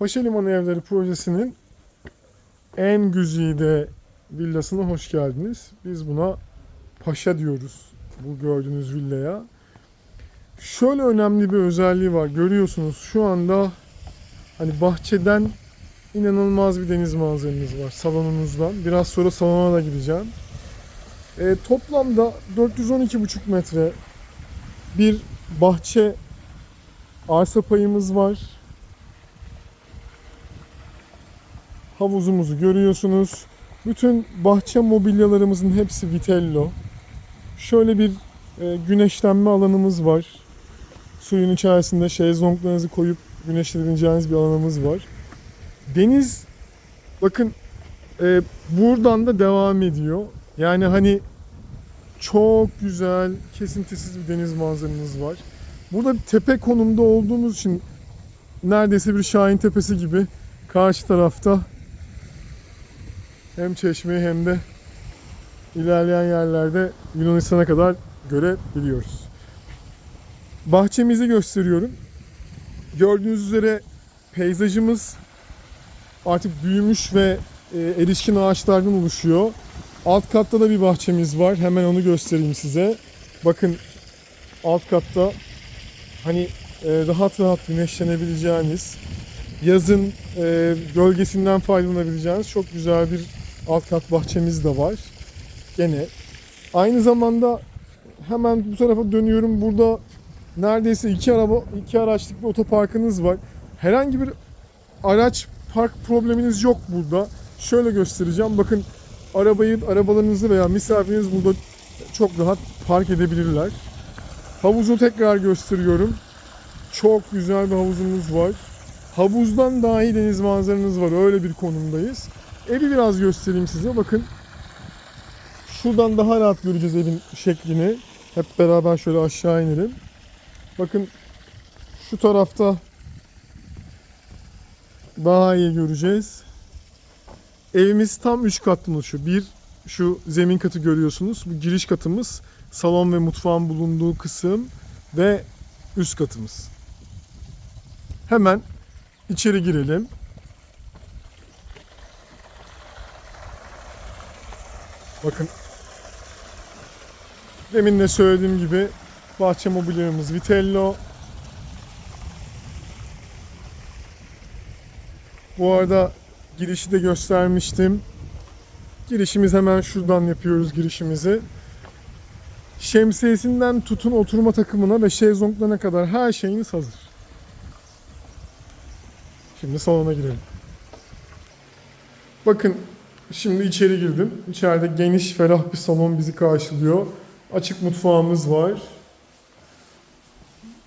Paşa Limanı Evleri projesinin en güzide villasına hoş geldiniz. Biz buna Paşa diyoruz bu gördüğünüz villaya. Şöyle önemli bir özelliği var. Görüyorsunuz şu anda hani bahçeden inanılmaz bir deniz manzaranız var salonunuzdan. Biraz sonra salona da gideceğim. E, toplamda 412,5 metre bir bahçe arsa payımız var. Havuzumuzu görüyorsunuz. Bütün bahçe mobilyalarımızın hepsi Vitello. Şöyle bir e, güneşlenme alanımız var. Suyun içerisinde şezlonglarınızı koyup güneşleneceğiniz bir alanımız var. Deniz bakın e, buradan da devam ediyor. Yani hani çok güzel, kesintisiz bir deniz manzaranız var. Burada tepe konumda olduğumuz için neredeyse bir Şahin Tepesi gibi karşı tarafta hem çeşmeyi hem de ilerleyen yerlerde Yunanistan'a kadar görebiliyoruz. Bahçemizi gösteriyorum. Gördüğünüz üzere peyzajımız artık büyümüş ve e, erişkin ağaçlardan oluşuyor. Alt katta da bir bahçemiz var. Hemen onu göstereyim size. Bakın alt katta hani e, rahat rahat güneşlenebileceğiniz, yazın e, gölgesinden faydalanabileceğiniz çok güzel bir alt kat bahçemiz de var. Gene aynı zamanda hemen bu tarafa dönüyorum. Burada neredeyse iki araba, iki araçlık bir otoparkınız var. Herhangi bir araç park probleminiz yok burada. Şöyle göstereceğim. Bakın arabayı, arabalarınızı veya misafiriniz burada çok rahat park edebilirler. Havuzu tekrar gösteriyorum. Çok güzel bir havuzumuz var. Havuzdan dahi deniz manzaranız var. Öyle bir konumdayız. Evi biraz göstereyim size. Bakın. Şuradan daha rahat göreceğiz evin şeklini. Hep beraber şöyle aşağı inelim. Bakın şu tarafta daha iyi göreceğiz. Evimiz tam 3 kattan oluşuyor. Bir şu zemin katı görüyorsunuz. Bu giriş katımız, salon ve mutfağın bulunduğu kısım ve üst katımız. Hemen içeri girelim. Bakın. Demin de söylediğim gibi bahçe mobilyamız Vitello. Bu arada girişi de göstermiştim. Girişimiz hemen şuradan yapıyoruz girişimizi. Şemsiyesinden tutun oturma takımına ve şezlonglarına kadar her şeyiniz hazır. Şimdi salona girelim. Bakın şimdi içeri girdim. İçeride geniş, ferah bir salon bizi karşılıyor. Açık mutfağımız var.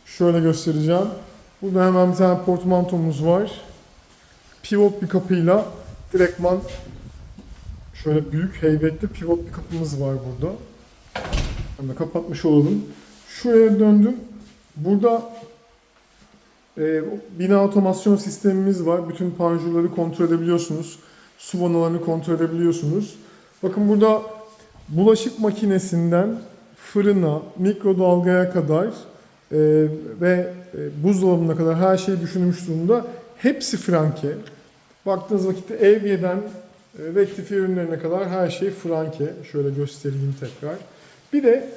Şöyle göstereceğim. Burada hemen bir tane portmantomuz var. Pivot bir kapıyla direktman şöyle büyük, heybetli pivot bir kapımız var burada. Hemen kapatmış olalım. Şuraya döndüm. Burada e, bina otomasyon sistemimiz var. Bütün panjurları kontrol edebiliyorsunuz. Su vanalarını kontrol edebiliyorsunuz. Bakın burada bulaşık makinesinden fırına, mikrodalgaya kadar e, ve e, buzdolabına kadar her şey düşünülmüş durumda. Hepsi franke. Baktığınız vakitte Eviye'den e, rektifiye ürünlerine kadar her şey franke. Şöyle göstereyim tekrar. Bir de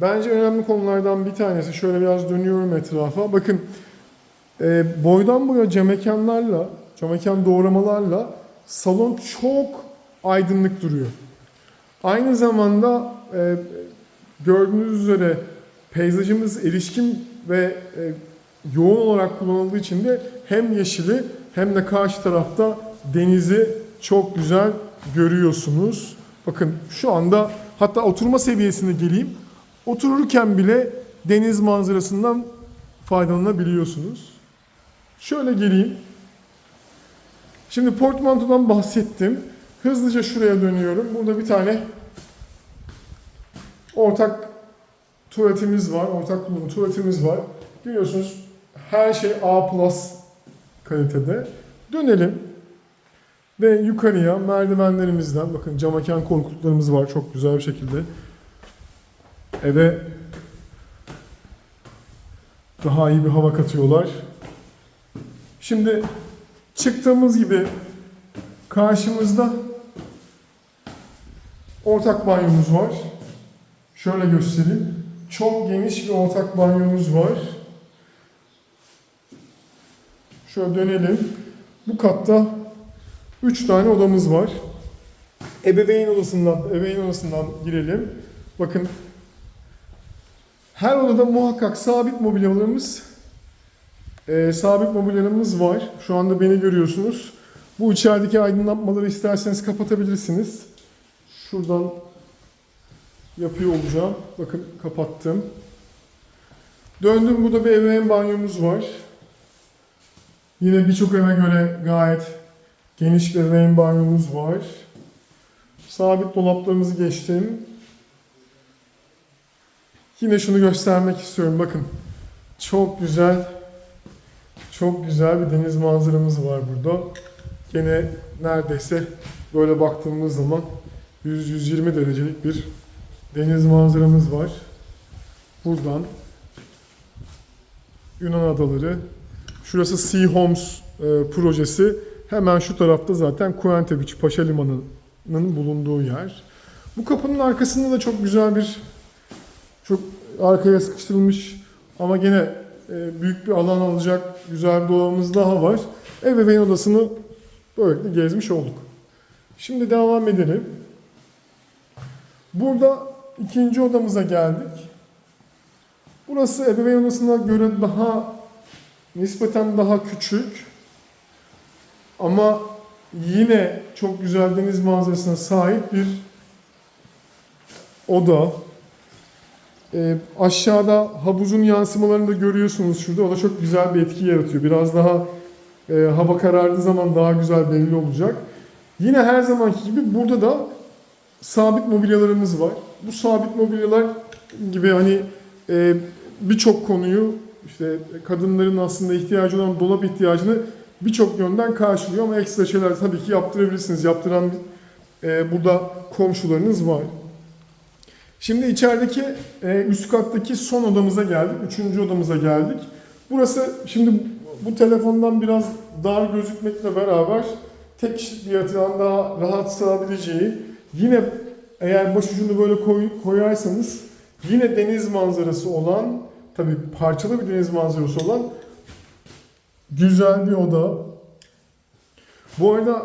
bence önemli konulardan bir tanesi. Şöyle biraz dönüyorum etrafa. Bakın e, boydan boya cam mekan doğramalarla salon çok aydınlık duruyor. Aynı zamanda e, gördüğünüz üzere peyzajımız erişkin ve e, yoğun olarak kullanıldığı için de hem yeşili hem de karşı tarafta denizi çok güzel görüyorsunuz. Bakın şu anda hatta oturma seviyesine geleyim. Otururken bile deniz manzarasından faydalanabiliyorsunuz. Şöyle geleyim. Şimdi portmantodan bahsettim. Hızlıca şuraya dönüyorum. Burada bir tane ortak tuvaletimiz var. Ortak kullanım tuvaletimiz var. Görüyorsunuz her şey A+ kalitede. Dönelim. Ve yukarıya merdivenlerimizden bakın cam mekan korkuluklarımız var çok güzel bir şekilde. Eve daha iyi bir hava katıyorlar. Şimdi Çıktığımız gibi karşımızda ortak banyomuz var. Şöyle göstereyim. Çok geniş bir ortak banyomuz var. Şöyle dönelim. Bu katta 3 tane odamız var. Ebeveyn odasından, ebeveyn odasından girelim. Bakın her odada muhakkak sabit mobilyalarımız e, sabit mobilyalarımız var. Şu anda beni görüyorsunuz. Bu içerideki aydınlatmaları isterseniz kapatabilirsiniz. Şuradan yapıyor olacağım. Bakın kapattım. Döndüm burada bir ebeveyn banyomuz var. Yine birçok eve göre gayet geniş bir ebeveyn banyomuz var. Sabit dolaplarımızı geçtim. Yine şunu göstermek istiyorum. Bakın çok güzel çok güzel bir deniz manzaramız var burada. Gene neredeyse böyle baktığımız zaman 100-120 derecelik bir deniz manzaramız var. Buradan Yunan adaları. Şurası Sea Homes e, projesi. Hemen şu tarafta zaten Kuente Beach Paşa Limanı'nın bulunduğu yer. Bu kapının arkasında da çok güzel bir çok arkaya sıkıştırılmış ama gene büyük bir alan alacak güzel bir dolabımız daha var. Ebeveyn odasını böylelikle gezmiş olduk. Şimdi devam edelim. Burada ikinci odamıza geldik. Burası ebeveyn odasına göre daha nispeten daha küçük. Ama yine çok güzel deniz manzarasına sahip bir oda. Ee, aşağıda havuzun yansımalarını da görüyorsunuz şurada. O da çok güzel bir etki yaratıyor. Biraz daha e, hava karardığı zaman daha güzel belli olacak. Yine her zamanki gibi burada da sabit mobilyalarımız var. Bu sabit mobilyalar gibi hani e, birçok konuyu işte kadınların aslında ihtiyacı olan dolap ihtiyacını birçok yönden karşılıyor ama ekstra şeyler tabii ki yaptırabilirsiniz. Yaptıran e, burada komşularınız var. Şimdi içerideki e, üst kattaki son odamıza geldik. Üçüncü odamıza geldik. Burası şimdi bu telefondan biraz dar gözükmekle beraber tek bir yatağın daha rahat sığabileceği yine eğer başucunu böyle koy, koyarsanız yine deniz manzarası olan tabi parçalı bir deniz manzarası olan güzel bir oda. Bu arada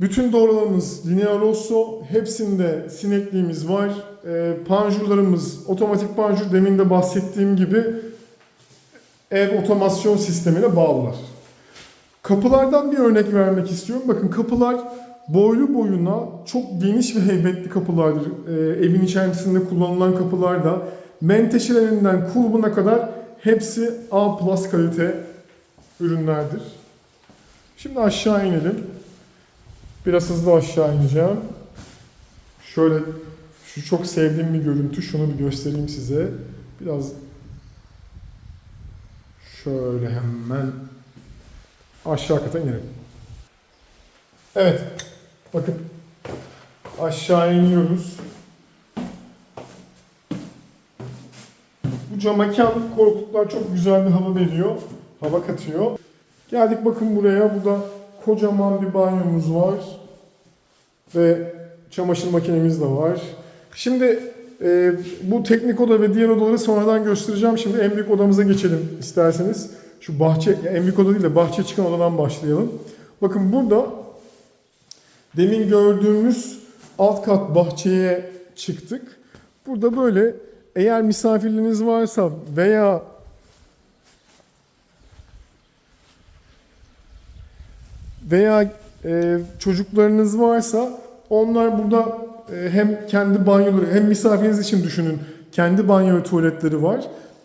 bütün doğrularımız linear rosso, hepsinde sinekliğimiz var. E, panjurlarımız, otomatik panjur demin de bahsettiğim gibi ev otomasyon sistemine bağlılar. Kapılardan bir örnek vermek istiyorum. Bakın kapılar boylu boyuna çok geniş ve heybetli kapılardır. E, evin içerisinde kullanılan kapılar da menteşelerinden kulbuna kadar hepsi A plus kalite ürünlerdir. Şimdi aşağı inelim. Biraz hızlı aşağı ineceğim. Şöyle şu çok sevdiğim bir görüntü. Şunu bir göstereyim size. Biraz şöyle hemen aşağı kata inelim. Evet. Bakın. Aşağı iniyoruz. Bu cam mekan koltuklar çok güzel bir hava veriyor. Hava katıyor. Geldik bakın buraya. Burada kocaman bir banyomuz var. Ve çamaşır makinemiz de var. Şimdi e, bu teknik oda ve diğer odaları sonradan göstereceğim. Şimdi en büyük odamıza geçelim isterseniz. Şu bahçe, en büyük oda değil de bahçeye çıkan odadan başlayalım. Bakın burada demin gördüğümüz alt kat bahçeye çıktık. Burada böyle eğer misafirleriniz varsa veya veya e, çocuklarınız varsa onlar burada e, hem kendi banyoları hem misafiriniz için düşünün kendi banyo ve tuvaletleri var.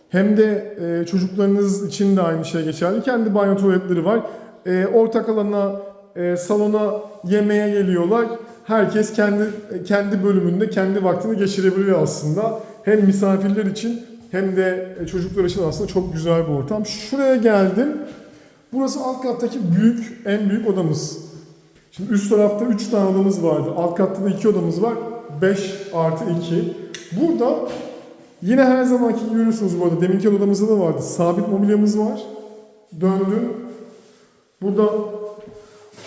Hem de e, çocuklarınız için de aynı şey geçerli. Kendi banyo tuvaletleri var. E, ortak alana, e, salona yemeğe geliyorlar. Herkes kendi kendi bölümünde kendi vaktini geçirebiliyor aslında. Hem misafirler için hem de e, çocuklar için aslında çok güzel bir ortam. Şuraya geldim. Burası alt kattaki büyük, en büyük odamız. Şimdi üst tarafta 3 tane odamız vardı. Alt katta da 2 odamız var. 5 artı 2. Burada yine her zamanki görüyorsunuz bu arada. Deminki odamızda da vardı. Sabit mobilyamız var. Döndüm. Burada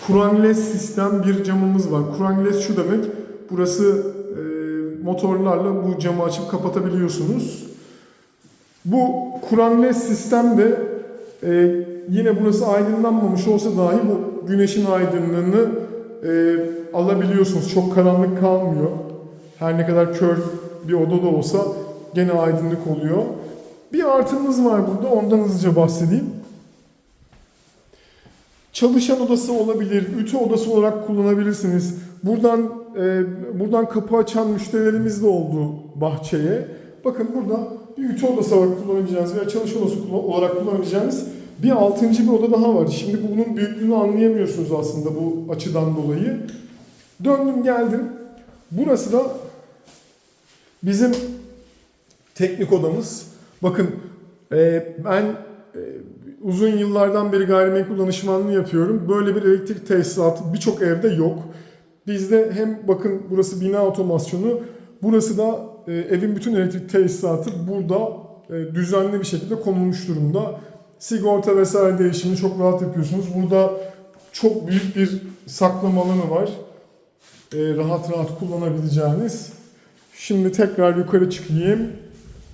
Kuranles sistem bir camımız var. Kuranles şu demek. Burası e, motorlarla bu camı açıp kapatabiliyorsunuz. Bu Kuranles sistem de e, yine burası aydınlanmamış olsa dahi bu güneşin aydınlığını e, alabiliyorsunuz. Çok karanlık kalmıyor. Her ne kadar kör bir oda da olsa gene aydınlık oluyor. Bir artımız var burada. Ondan hızlıca bahsedeyim. Çalışan odası olabilir, ütü odası olarak kullanabilirsiniz. Buradan e, buradan kapı açan müşterilerimiz de oldu bahçeye. Bakın burada bir ütü odası olarak kullanabileceğiniz veya çalışan odası olarak kullanabileceğiniz bir altıncı bir oda daha var. Şimdi bunun büyüklüğünü anlayamıyorsunuz aslında bu açıdan dolayı. Döndüm geldim. Burası da bizim teknik odamız. Bakın e, ben e, uzun yıllardan beri gayrimenkul danışmanlığı yapıyorum. Böyle bir elektrik tesisatı birçok evde yok. Bizde hem bakın burası bina otomasyonu, burası da e, evin bütün elektrik tesisatı burada düzenli bir şekilde konulmuş durumda. Sigorta vesaire değişimini çok rahat yapıyorsunuz. Burada çok büyük bir saklama alanı var. E, rahat rahat kullanabileceğiniz. Şimdi tekrar yukarı çıkayım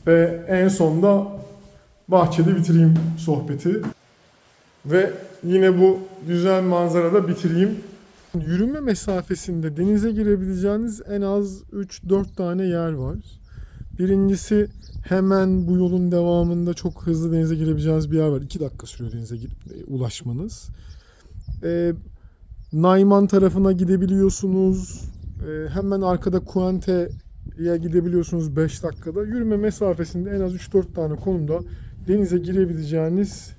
ve en sonda bahçede bitireyim sohbeti. Ve yine bu güzel manzarada bitireyim. Yürüme mesafesinde denize girebileceğiniz en az 3-4 tane yer var. Birincisi hemen bu yolun devamında çok hızlı denize girebileceğiniz bir yer var. 2 dakika sürüyor denize e, ulaşmanız. Ee, Nayman tarafına gidebiliyorsunuz. Ee, hemen arkada Kuente'ye gidebiliyorsunuz 5 dakikada. Yürüme mesafesinde en az 3-4 tane konumda denize girebileceğiniz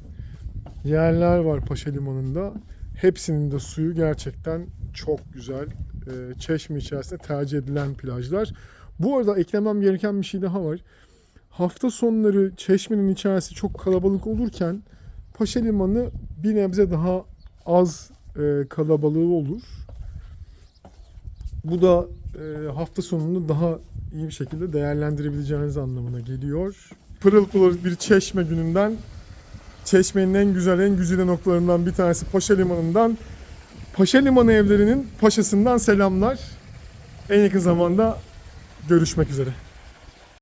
yerler var Paşa Limanı'nda. Hepsinin de suyu gerçekten çok güzel. Ee, Çeşme içerisinde tercih edilen plajlar. Bu arada eklemem gereken bir şey daha var. Hafta sonları Çeşme'nin içerisi çok kalabalık olurken Paşa Limanı bir nebze daha az e, kalabalığı olur. Bu da e, hafta sonunu daha iyi bir şekilde değerlendirebileceğiniz anlamına geliyor. Pırıl pırıl bir çeşme gününden Çeşme'nin en güzel, en güzide noktalarından bir tanesi Paşa Limanı'ndan Paşa Limanı evlerinin paşasından selamlar. En yakın zamanda görüşmek üzere.